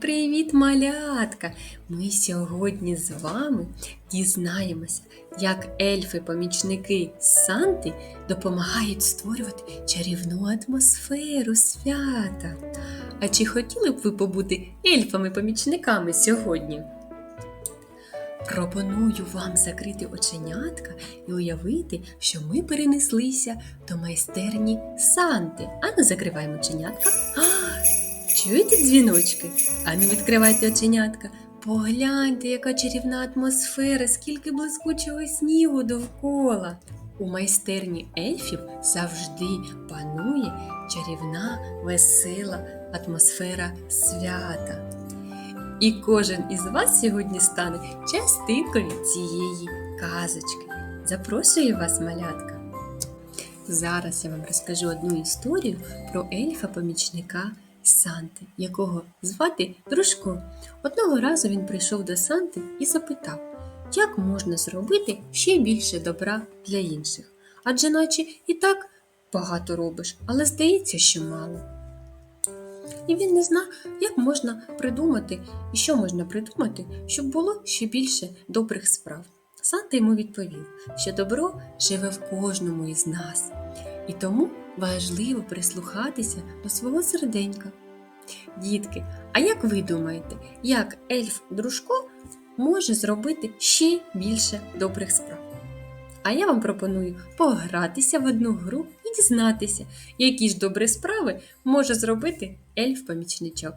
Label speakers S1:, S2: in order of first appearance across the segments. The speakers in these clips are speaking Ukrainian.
S1: Привіт, малятка! Ми сьогодні з вами дізнаємося, як ельфи-помічники Санти допомагають створювати чарівну атмосферу свята. А чи хотіли б ви побути ельфами-помічниками сьогодні? Пропоную вам закрити оченятка і уявити, що ми перенеслися до майстерні Санти. Ану, закриваємо оченятка. А, чуєте дзвіночки? Ану, відкривайте оченятка. Погляньте, яка чарівна атмосфера, скільки блискучого снігу довкола. У майстерні ельфів завжди панує чарівна, весела атмосфера свята. І кожен із вас сьогодні стане частинкою цієї казочки. Запрошую вас, малятка. Зараз я вам розкажу одну історію про ельфа-помічника Санти, якого звати Дружко. Одного разу він прийшов до Санти і запитав, як можна зробити ще більше добра для інших. Адже наче і так багато робиш, але здається, що мало. І він не знав, як можна придумати і що можна придумати, щоб було ще більше добрих справ. Санта йому відповів, що добро живе в кожному із нас, і тому важливо прислухатися до свого серденька. Дітки, а як ви думаєте, як ельф Дружко може зробити ще більше добрих справ? А я вам пропоную погратися в одну гру і дізнатися, які ж добрі справи може зробити ельф-помічничок.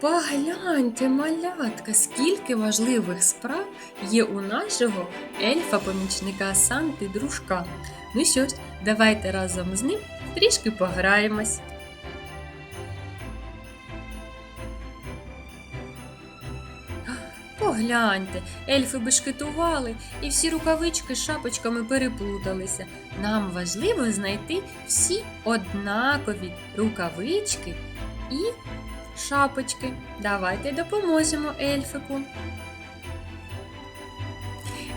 S1: Погляньте, малятка, скільки важливих справ є у нашого ельфа-помічника Санти Дружка. Ну що ж, давайте разом з ним трішки пограємось. Погляньте, ельфи бешкетували, і всі рукавички з шапочками переплуталися. Нам важливо знайти всі однакові рукавички і шапочки. Давайте допоможемо ельфику.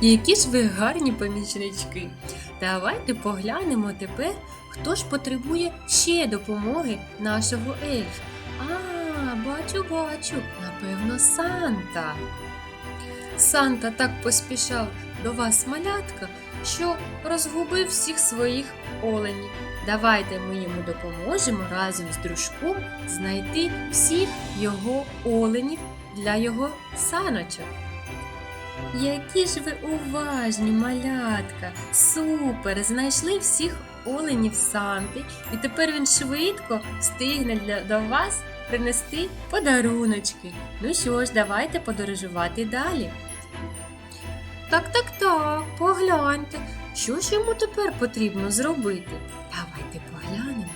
S1: Які ж ви гарні помічнички. Давайте поглянемо тепер, хто ж потребує ще допомоги нашого ельфа. А, бачу, бачу, напевно, Санта. Санта так поспішав до вас, малятка, що розгубив всіх своїх оленів. Давайте ми йому допоможемо разом з дружком знайти всіх його оленів для його саночок. Які ж ви уважні, малятка! Супер! Знайшли всіх оленів Санти, і тепер він швидко встигне для, до вас принести подаруночки. Ну що ж, давайте подорожувати далі. Так, так, так, погляньте, що ж йому тепер потрібно зробити? Давайте поглянемо.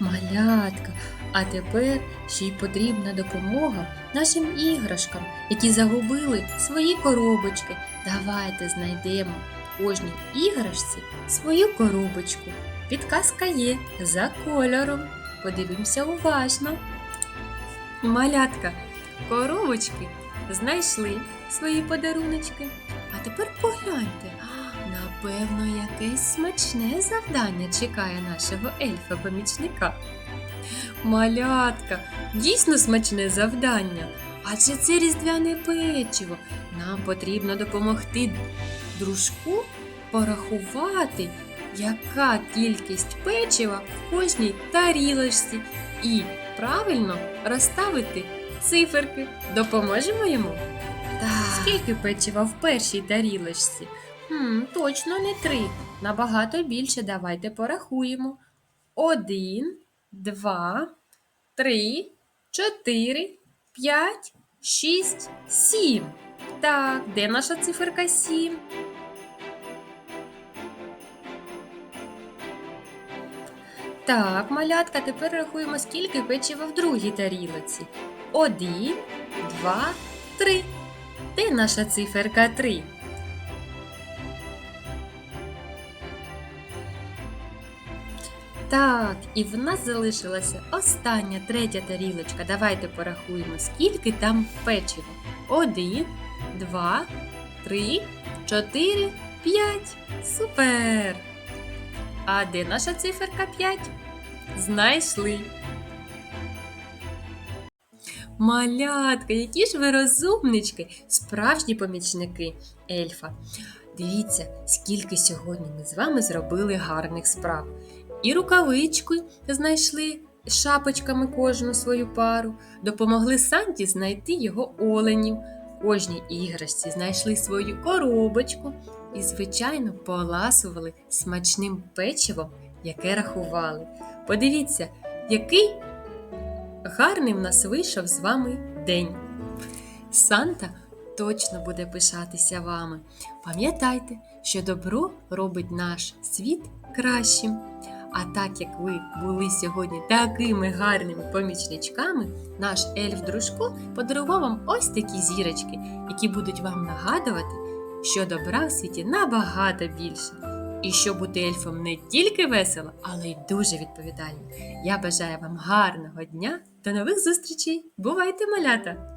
S1: Малятка, а тепер ще й потрібна допомога нашим іграшкам, які загубили свої коробочки. Давайте знайдемо кожній іграшці свою коробочку. Підказка є за кольором. Подивимося уважно. Малятка, коробочки знайшли свої подаруночки. А тепер погляньте. Напевно, якесь смачне завдання чекає нашого ельфа-помічника. Малятка, дійсно смачне завдання. Адже це різдвяне печиво. Нам потрібно допомогти дружку порахувати, яка кількість печива в кожній тарілочці і правильно розставити циферки. Допоможемо йому? Так. Скільки печива в першій тарілочці? Хм, точно не три. Набагато більше. Давайте порахуємо. Один, два, три, чотири, п'ять, шість, сім. Так, де наша циферка сім? Так, малятка, тепер рахуємо, скільки печива в другій тарілоці. Один, два, три. Де наша циферка три? Так, і в нас залишилася остання третя тарілочка. Давайте порахуємо, скільки там печива. Один, два, три, чотири, П'ять. Супер! А де наша циферка 5? Знайшли. Малятка, які ж ви розумнички, справжні помічники ельфа. Дивіться, скільки сьогодні ми з вами зробили гарних справ. І рукавичку знайшли шапочками кожну свою пару, допомогли Санті знайти його оленів. Кожній іграшці знайшли свою коробочку і, звичайно, поласували смачним печивом, яке рахували. Подивіться, який гарний в нас вийшов з вами день. Санта точно буде пишатися вами. Пам'ятайте, що добро робить наш світ кращим. А так як ви були сьогодні такими гарними помічничками, наш ельф Дружко подарував вам ось такі зірочки, які будуть вам нагадувати, що добра в світі набагато більше. І що бути ельфом не тільки весело, але й дуже відповідально. Я бажаю вам гарного дня. До нових зустрічей! Бувайте, малята!